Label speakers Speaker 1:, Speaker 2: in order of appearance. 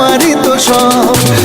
Speaker 1: তোমারই তো সব।